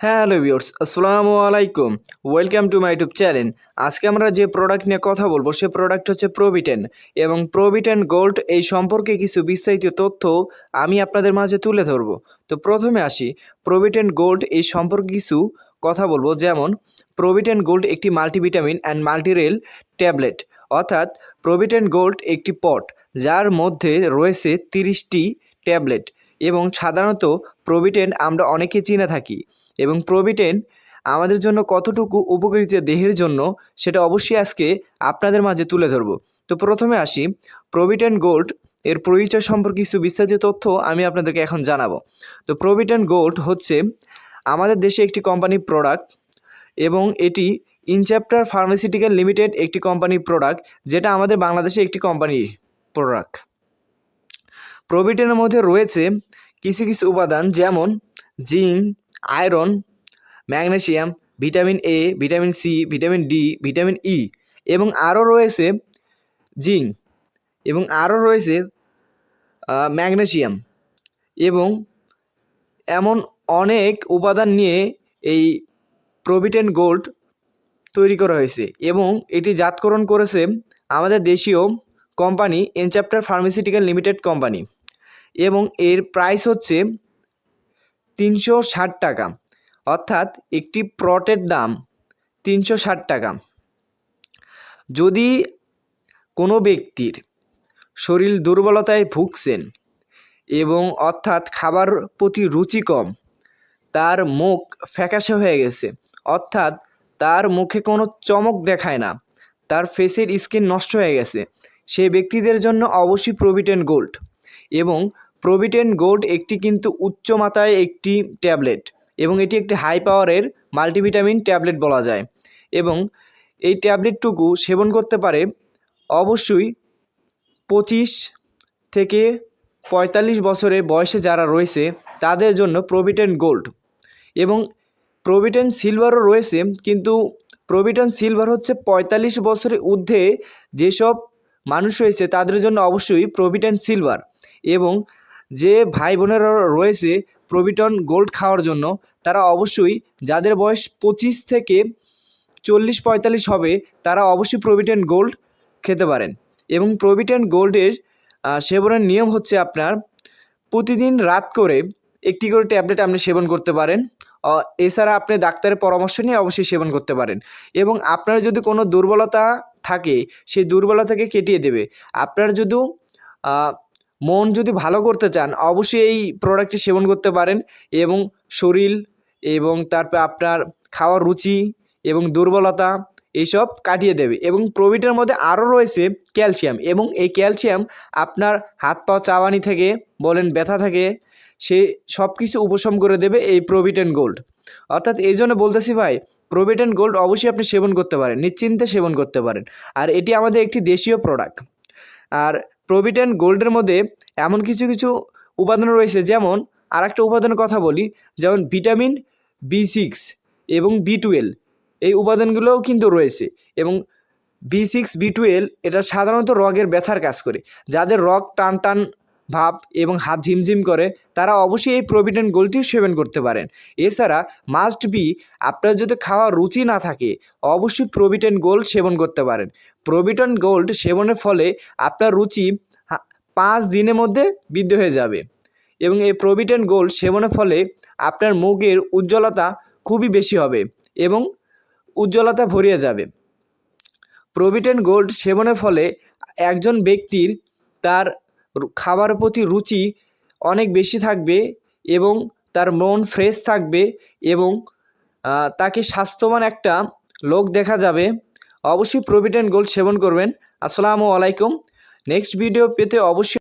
হ্যাঁ hello viewers আসসালামু আলাইকুম। Welcome to my YouTube channel আজকে আমরা যে প্রোডাক্ট নিয়ে কথা বলব, সে প্রোডাক্ট হচ্ছে প্রোভিটেন এবং প্রোভিটেন গোল্ড এই সম্পর্কে কিছু বিস্তারিত তথ্য আমি আপনাদের মাঝে তুলে ধরবো। তো প্রথমে আসি প্রোভিটেন গোল্ড এই সম্পর্কে কিছু কথা বলব, যেমন প্রোভিটেন গোল্ড একটি মাল্টিভিটামিন অ্যান্ড মাল্টিরেল ট্যাবলেট অর্থাৎ প্রোভিটেন গোল্ড একটি পট যার মধ্যে রয়েছে তিরিশটি ট্যাবলেট এবং সাধারণত প্রোভিটেন আমরা অনেকে চিনে থাকি এবং প্রোভিটেন আমাদের জন্য কতটুকু উপকারিতা দেহের জন্য সেটা অবশ্যই আজকে আপনাদের মাঝে তুলে ধরবো। তো প্রথমে আসি প্রোভিটেন গোল্ড এর পরিচয় সম্পর্কে কিছু বিস্তারিত তথ্য আমি আপনাদেরকে এখন জানাব। তো প্রোভিটেন গোল্ড হচ্ছে আমাদের দেশে একটি কোম্পানির প্রোডাক্ট এবং এটি ইনচ্যাপ্টার ফার্মাসিউটিক্যাল লিমিটেড একটি কোম্পানির প্রোডাক্ট যেটা আমাদের বাংলাদেশে একটি কোম্পানির প্রোডাক্ট। প্রোভিটেনের মধ্যে রয়েছে কিছু কিছু উপাদান যেমন zinc iron magnesium vitamin A vitamin C vitamin D vitamin E এবং আরও রয়েছে জিঙ্ক এবং আরও রয়েছে আহ, ম্যাগনেসিয়াম এবং এমন অনেক উপাদান নিয়ে এই প্রোভিটেন গোল্ড তৈরি করা হয়েছে এবং এটি জাতকরণ করেছে আমাদের দেশীয় কোম্পানি এনচ্যাপ্টার ফার্মাসিউটিক্যাল লিমিটেড কোম্পানি। এবং এর প্রাইস হচ্ছে তিনশো ষাট টাকা। অর্থাৎ একটি প্রটের দাম তিনশো ষাট টাকা। যদি কোনো ব্যক্তির শরীর দুর্বলতায় ভুগছেন এবং অর্থাৎ খাবার প্রতি রুচি কম, তার মুখ ফ্যাকাশে হয়ে গেছে, অর্থাৎ তার মুখে কোনো চমক দেখায় না, তার ফেসের স্কিন নষ্ট হয়ে গেছে সেই ব্যক্তিদের জন্য অবশ্যই প্রোভিটেন গোল্ড এবং প্রোভিটেন গোল্ড একটি কিন্তু উচ্চ মাত্রায় একটি ট্যাবলেট এবং এটি একটি হাই পাওয়ারের মাল্টিভিটামিন ট্যাবলেট বলা যায় এবং এই ট্যাবলেটটুকু সেবন করতে পারে অবশ্যই পঁচিশ থেকে পঁয়তাল্লিশ বছরের বয়সে যারা রয়েছে তাদের জন্য প্রোভিটেন গোল্ড এবং প্রোভিটেন সিলভারও রয়েছে কিন্তু প্রোভিটেন সিলভার হচ্ছে পঁয়তাল্লিশ বছরের ঊর্ধ্বে যেসব মানুষ রয়েছে তাদের জন্য অবশ্যই প্রোভিটেন সিলভার এবং যে ভাই বোনেরা রয়েছে প্রোভিটন গোল্ড খাওয়ার জন্য, তারা অবশ্যই যাদের বয়স পঁচিশ থেকে চল্লিশ পঁয়তাল্লিশ হবে, তারা অবশ্যই প্রোভিটেন গোল্ড খেতে পারেন। এবং প্রোভিটেন গোল্ডের সেবনের নিয়ম হচ্ছে আপনার প্রতিদিন রাত করে একটি করে ট্যাবলেট আপনি সেবন করতে পারেন। এছাড়া আপনি ডাক্তারের পরামর্শ নিয়ে অবশ্যই সেবন করতে পারেন। এবং আপনার যদি কোনো দুর্বলতা থাকে, সেই দুর্বলতাকে কেটিয়ে দেবে। আপনার যদি মন যদি ভালো করতে চান, অবশ্যই এই প্রোডাক্টটি সেবন করতে পারেন এবং শরীর এবং তারপর আপনার খাওয়ার রুচি এবং দুর্বলতা এইসব কাটিয়ে দেবে এবং প্রোভিটের মধ্যে আরও রয়েছে ক্যালসিয়াম এবং এই ক্যালসিয়াম আপনার হাত পা চাওয়ানি থেকে, বলেন ব্যথা থেকে, সে সব কিছু উপশম করে দেবে এই প্রোভিটেন গোল্ড অর্থাৎ এই জন্য বলতেছি ভাই প্রোভিটেন গোল্ড অবশ্যই আপনি সেবন করতে পারেন, নিশ্চিন্তে সেবন করতে পারেন। আর এটি আমাদের একটি দেশীয় প্রোডাক্ট আর প্রোভিটেন গোল্ডের মধ্যে এমন কিছু কিছু উপাদান রয়েছে, যেমন আর একটা উপাদানের কথা বলি, যেমন ভিটামিন বি সিক্স এবং বি টুয়েলভ। এই উপাদানগুলোও কিন্তু রয়েছে এবং বি সিক্স, বি টুয়েলভ এটা সাধারণত রগের ব্যথার কাজ করে। যাদের রগ টান টান ভাব এবং হাত ঝিমঝিম করে, তারা অবশ্যই এই প্রোভিডেন্ট গোল্ডটি সেবন করতে পারেন। এছাড়া মাস্ট বি আপনার যদি খাওয়ার রুচি না থাকে, অবশ্যই প্রোভিটেন গোল্ড সেবন করতে পারেন। প্রোভিটন গোল্ড সেবনের ফলে আপনার রুচি পাঁচ দিনের মধ্যে বৃদ্ধি হয়ে যাবে। এবং এই প্রোভিটেন গোল্ড সেবনের ফলে আপনার মুখের উজ্জ্বলতা খুবই বেশি হবে এবং উজ্জ্বলতা ভরিয়ে যাবে। প্রোভিটেন গোল্ড সেবনের ফলে একজন ব্যক্তির তার খাবার প্রতি রুচি অনেক বেশি থাকবে এবং তার মন ফ্রেশ থাকবে এবং তাকে স্বাস্থ্যবান একটা লোক দেখা যাবে। অবশ্যই প্রভিডেন্ট গোল্ড সেবন করবেন। আসসালামু আলাইকুম। নেক্সট ভিডিও পেতে অবশ্যই